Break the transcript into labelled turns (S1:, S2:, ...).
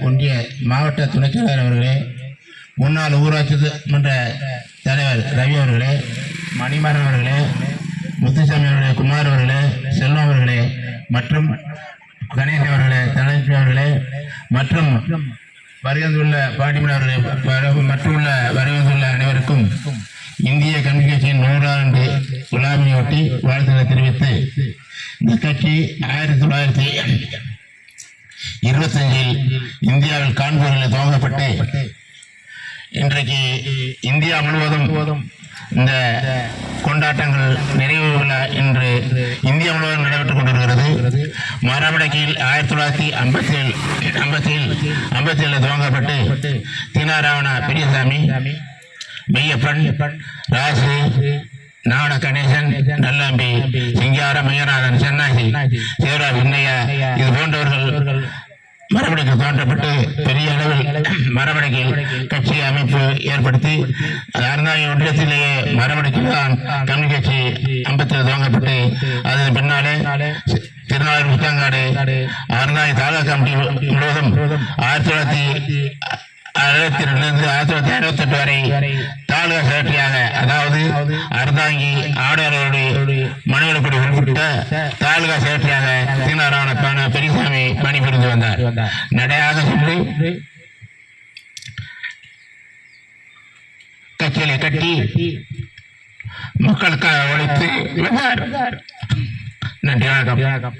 S1: ஒன்றிய மாவட்ட துணைச் செயலாளர் அவர்களே முன்னாள் ஊராட்சி மன்ற தலைவர் ரவி அவர்களே மணிமாறன் அவர்களே முத்துசாமி அவர்களே குமார் அவர்களே செல்வம் அவர்களே மற்றும் கணேஷ் அவர்களே தனலட்சுமி அவர்களே மற்றும் வருகந்துள்ள பாட்டிமன் அவர்களே மற்றும் உள்ள வருகந்துள்ள அனைவருக்கும் இந்திய கம்யூனிகேஷன் நூறாண்டு விழாவினையொட்டி வாழ்த்துக்களை தெரிவித்து இந்த கட்சி ஆயிரத்தி தொள்ளாயிரத்தி இருபத்தஞ்சில் இந்தியாவில் கான்பூரில் துவங்கப்பட்டு இன்றைக்கு இந்தியா முழுவதும் இந்த கொண்டாட்டங்கள் நிறைவு விழா இன்று இந்தியா முழுவதும் நடைபெற்றுக் கொண்டிருக்கிறது. மரமடக்கில் ஆயிரத்தி தொள்ளாயிரத்தி ஐம்பத்தி ஏழு ஐம்பத்தி ஏழு ஐம்பத்தி ஏழில் துவங்கப்பட்டு தீனாராவண பெரியசாமி மெய்யப்பன் ராசு நாவட கணேசன் நல்லாம்பி சிங்கார மையநாதன் சென்னாசி மரபடைக்கு தோன்றப்பட்டு பெரிய அளவில் மரபடைக்கில் கட்சி அமைப்பு ஏற்படுத்தி அறந்தாங்கி ஒன்றியத்திலேயே மரபடைக்கு தான் கம்யூனி கட்சி ஐம்பத்தில் துவங்கப்பட்டு அதன் பின்னாலே திருநாளூர் புத்தங்காடு அறந்தாங்கி தாலுகா கமிட்டி முழுவதும் ஆயிரத்தி தொள்ளாயிரத்தி அறுபத்தி ரெண்டுலேருந்து ஆயிரத்தி தொள்ளாயிரத்தி அறுபத்தெட்டு வரை தாலுகா செக்ரட்டரியாக அதாவது அறந்தாங்கி ஆடவர்களுடைய மனுவிலப்படி உட்பட்ட தாலுகா செக்ரட்டரியாக தீனாராவண பெரியசாமி பணிபுரிந்து வந்தார். நடையாக சொல்லி கட்சிகளை கட்டி மக்களுக்காக உழைத்து வந்தார் நன்றி வணக்கம்.